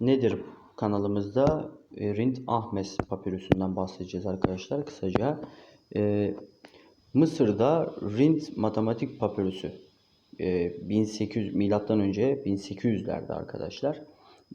Nedir kanalımızda e, Rint Ahmes papirüsünden bahsedeceğiz arkadaşlar kısaca. E, Mısır'da Rint matematik papirüsü e, 1800 milattan önce 1800'lerde arkadaşlar.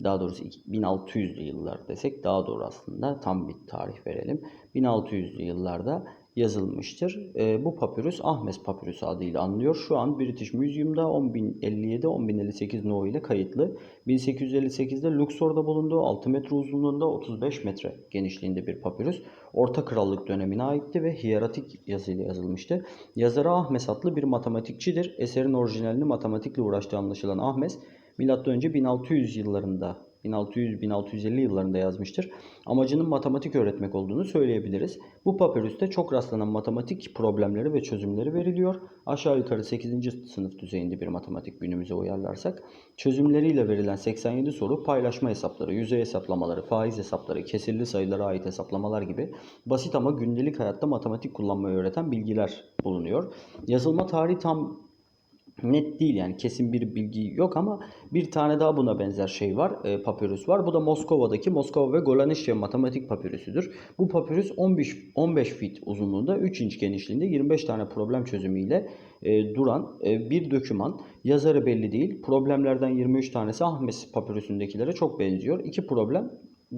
Daha doğrusu 1600'lü yıllar desek daha doğru aslında. Tam bir tarih verelim. 1600'lü yıllarda yazılmıştır. E, bu papyrus Ahmes papyrüsü adıyla anılıyor. Şu an British Museum'da 10.057-10.058 no ile kayıtlı. 1858'de Luxor'da bulunduğu 6 metre uzunluğunda 35 metre genişliğinde bir papyrus. Orta Krallık dönemine aitti ve hieratik yazıyla yazılmıştı. Yazarı Ahmes adlı bir matematikçidir. Eserin orijinalini matematikle uğraştığı anlaşılan Ahmes, M.Ö. 1600 yıllarında 1600-1650 yıllarında yazmıştır. Amacının matematik öğretmek olduğunu söyleyebiliriz. Bu papirüste çok rastlanan matematik problemleri ve çözümleri veriliyor. Aşağı yukarı 8. sınıf düzeyinde bir matematik günümüze uyarlarsak. Çözümleriyle verilen 87 soru paylaşma hesapları, yüzey hesaplamaları, faiz hesapları, kesirli sayılara ait hesaplamalar gibi basit ama gündelik hayatta matematik kullanmayı öğreten bilgiler bulunuyor. Yazılma tarihi tam net değil yani kesin bir bilgi yok ama bir tane daha buna benzer şey var. E, papyrus var. Bu da Moskova'daki Moskova ve Goleneşya matematik papyrüsüdür. Bu papyrus 15 15 feet uzunluğunda 3 inç genişliğinde 25 tane problem çözümüyle e, duran e, bir döküman. Yazarı belli değil. Problemlerden 23 tanesi Ahmes papyrüsündekilere çok benziyor. İki problem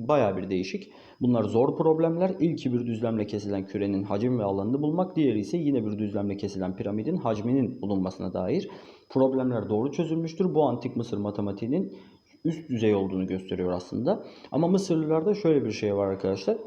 Baya bir değişik. Bunlar zor problemler. İlki bir düzlemle kesilen kürenin hacim ve alanını bulmak. Diğeri ise yine bir düzlemle kesilen piramidin hacminin bulunmasına dair. Problemler doğru çözülmüştür. Bu antik Mısır matematiğinin üst düzey olduğunu gösteriyor aslında. Ama Mısırlılarda şöyle bir şey var arkadaşlar.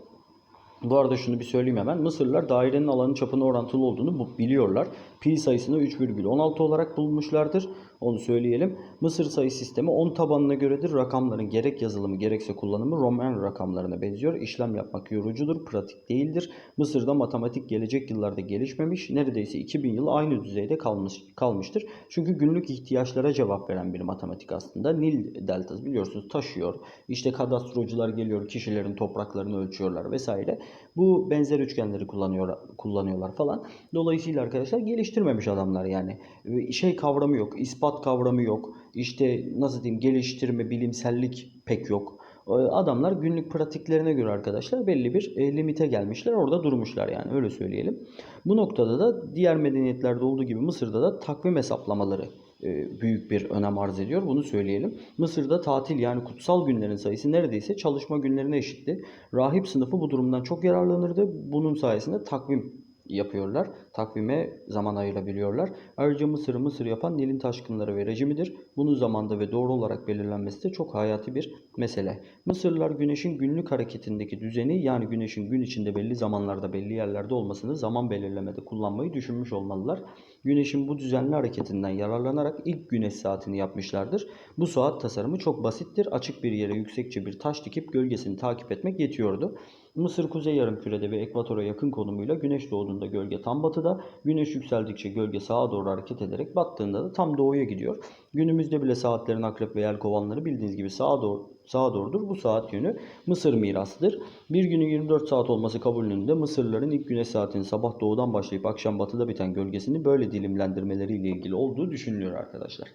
Bu arada şunu bir söyleyeyim hemen. Mısırlılar dairenin alanı çapına orantılı olduğunu biliyorlar. Pi sayısını 3,16 olarak bulmuşlardır. Onu söyleyelim. Mısır sayı sistemi 10 tabanına göredir. Rakamların gerek yazılımı gerekse kullanımı Roman rakamlarına benziyor. İşlem yapmak yorucudur, pratik değildir. Mısır'da matematik gelecek yıllarda gelişmemiş. Neredeyse 2000 yıl aynı düzeyde kalmış, kalmıştır. Çünkü günlük ihtiyaçlara cevap veren bir matematik aslında. Nil deltası biliyorsunuz taşıyor. İşte kadastrocular geliyor, kişilerin topraklarını ölçüyorlar vesaire. Bu benzer üçgenleri kullanıyor, kullanıyorlar falan. Dolayısıyla arkadaşlar geliştirmemiş adamlar yani. Şey kavramı yok, ispat kavramı yok. İşte nasıl diyeyim geliştirme, bilimsellik pek yok. Adamlar günlük pratiklerine göre arkadaşlar belli bir e, limite gelmişler. Orada durmuşlar yani öyle söyleyelim. Bu noktada da diğer medeniyetlerde olduğu gibi Mısır'da da takvim hesaplamaları büyük bir önem arz ediyor. Bunu söyleyelim. Mısır'da tatil yani kutsal günlerin sayısı neredeyse çalışma günlerine eşitti. Rahip sınıfı bu durumdan çok yararlanırdı. Bunun sayesinde takvim yapıyorlar. Takvime zaman ayırabiliyorlar. Ayrıca Mısır'ı Mısır yapan Nil'in taşkınları ve rejimidir. Bunun zamanda ve doğru olarak belirlenmesi de çok hayati bir mesele. Mısırlılar güneşin günlük hareketindeki düzeni yani güneşin gün içinde belli zamanlarda belli yerlerde olmasını zaman belirlemede kullanmayı düşünmüş olmalılar. Güneşin bu düzenli hareketinden yararlanarak ilk güneş saatini yapmışlardır. Bu saat tasarımı çok basittir. Açık bir yere yüksekçe bir taş dikip gölgesini takip etmek yetiyordu. Mısır kuzey yarımkürede ve ekvatora yakın konumuyla güneş doğduğunda gölge tam batıda, güneş yükseldikçe gölge sağa doğru hareket ederek battığında da tam doğuya gidiyor. Günümüzde bile saatlerin akrep ve yelkovanları bildiğiniz gibi sağa doğru sağa doğrudur. Bu saat yönü Mısır mirasıdır. Bir günün 24 saat olması kabulünde Mısırlıların ilk güneş saatinin sabah doğudan başlayıp akşam batıda biten gölgesini böyle dilimlendirmeleriyle ilgili olduğu düşünülüyor arkadaşlar.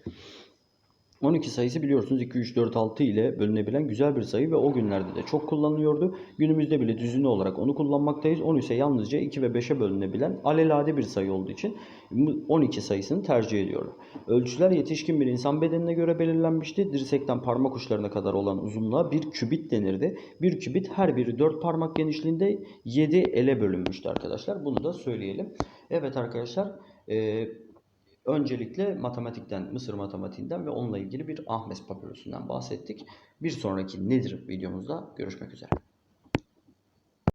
12 sayısı biliyorsunuz 2, 3, 4, 6 ile bölünebilen güzel bir sayı ve o günlerde de çok kullanılıyordu. Günümüzde bile düzünü olarak onu kullanmaktayız. 10 ise yalnızca 2 ve 5'e bölünebilen alelade bir sayı olduğu için 12 sayısını tercih ediyorlar. Ölçüler yetişkin bir insan bedenine göre belirlenmişti. Dirsekten parmak uçlarına kadar olan uzunluğa bir kübit denirdi. Bir kübit her biri 4 parmak genişliğinde 7 ele bölünmüştü arkadaşlar. Bunu da söyleyelim. Evet arkadaşlar. Ee, Öncelikle matematikten, Mısır matematiğinden ve onunla ilgili bir Ahmes papyrus'undan bahsettik. Bir sonraki nedir videomuzda görüşmek üzere.